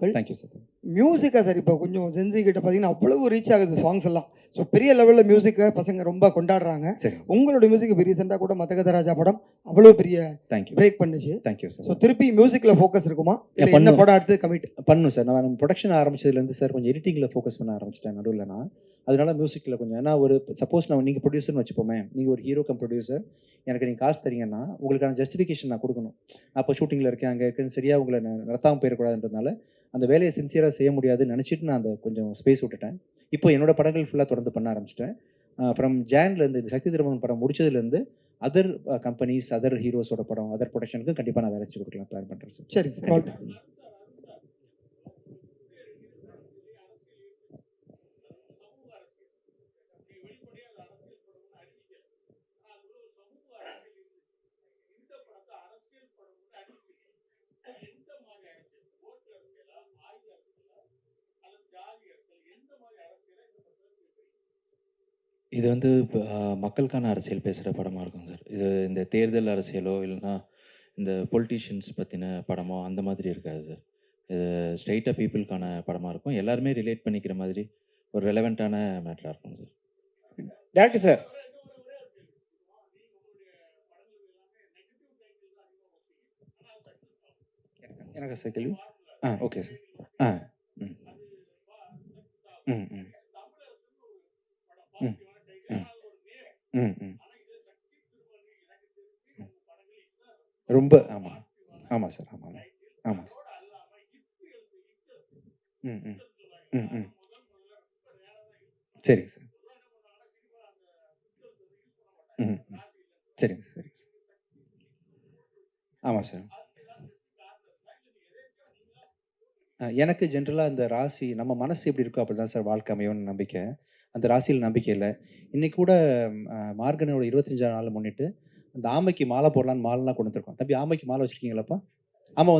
வாழ்த்துக்கள் thank you sir மியூசிக்கா sir இப்போ கொஞ்சம் சென்சி கிட்ட பார்த்தீங்கன்னா அவ்வளவு ரீச் ஆகுது சாங்ஸ் எல்லாம். ஸோ பெரிய லெவலில் மியூசிக்கை பசங்க ரொம்ப கொண்டாடுறாங்க. உங்களோட மியூசிக் இப்போ ரீசெண்டாக கூட மதகத ராஜா படம் அவ்வளோ பெரிய தேங்க்யூ பிரேக் பண்ணுச்சு. தேங்க்யூ ஸோ சார் திருப்பி மியூசிக்கில் ஃபோக்கஸ் இருக்குமா? பண்ணும். படம் அடுத்து கமிட் பண்ணும் சார் நான் ப்ரொடக்ஷன் ஆரம்பிச்சதுலேருந்து சார் கொஞ்சம் எடிட்டிங்கில் ஃபோக்கஸ் பண்ண ஆரம்பிச்சிட்டேன் நடுவில் நான். அதனால மியூசிக்கில் கொஞ்சம் ஏன்னா ஒரு சப்போஸ் நான் நீங்கள் ப்ரொடியூசர்னு வச்சுப்போமே நீங்கள் ஒரு ஹீரோ கம் ப்ரொடியூசர் எனக்கு நீங்கள் காசு தரீங்கன்னா உங்களுக்கான ஜஸ்டிஃபிகேஷன் நான் கொடுக்கணும். இப்போ ஷூட்டிங்கில் இருக்கேன் அங்கே இருக்குன்னு சரியாக உங்களை நடத்தாமல் போயிடக்கூடாதுன்றதுனால அந்த வேலையை சின்சியராக செய்ய முடியாதுன்னு நினச்சிட்டு நான் அந்த கொஞ்சம் ஸ்பேஸ் விட்டுட்டேன். இப்போ என்னோட படங்கள் ஃபுல்லாக தொடர்ந்து பண்ண ஆரம்பிச்சிட்டேன். ஃப்ரம் ஜான்லேருந்து இந்த சக்தி திருமணம் படம் முடிச்சதுலேருந்து அதர் கம்பெனிஸ் அதர் ஹீரோஸோட படம் அதர் ப்ரொடக்ஷனுக்கு கண்டிப்பாக நான் வேலை கொடுக்கலாம் பிளான் பண்ணுறேன் சார். இது வந்து இப்ப, அ, மக்களுக்கான அரசியல் பேசுகிற படமாக இருக்கும் சார். இது இந்த தேர்தல் அரசியலோ இல்லைன்னா இந்த பொலிட்டீஷியன்ஸ் பற்றின படமோ அந்த மாதிரி இருக்காது சார். இது ஸ்ட்ரெயிட்டாக பீப்புளுக்கான படமாக இருக்கும். எல்லாருமே ரிலேட் பண்ணிக்கிற மாதிரி ஒரு ரெலவெண்ட்டான மேட்டராக இருக்கும் சார். டேரக்டர் சார் எனக்கு சார் கேள்வி? ஆ ஓகே சார் ஆ ம் ம் ம் ம் ம் ம். ரொம்ப ஆமாம் ஆமாம் சார். ஆமாம் ஆமாம் சார். ம் ம். ம் ம். சரிங்க சார். ம் சரிங்க சார். சரிங்க சார். ஆமாம் சார். எனக்கு ஜென்ரலாக அந்த ராசி நம்ம மனசு எப்படி இருக்கோ அப்படி தான் சார் வாழ்க்கை அமையும்னு நம்பிக்கை. அந்த ராசியில் நம்பிக்கை இல்லை. இன்னைக்கு கூட மார்கனோட இருபத்தஞ்சாம் நாள் முன்னிட்டு அந்த ஆமைக்கு மாலை போடலான்னு மாலைலாம் கொண்டு வந்திருக்கோம். தம்பி ஆமைக்கு மாலை வச்சிருக்கீங்களாப்பா? ஆமாம்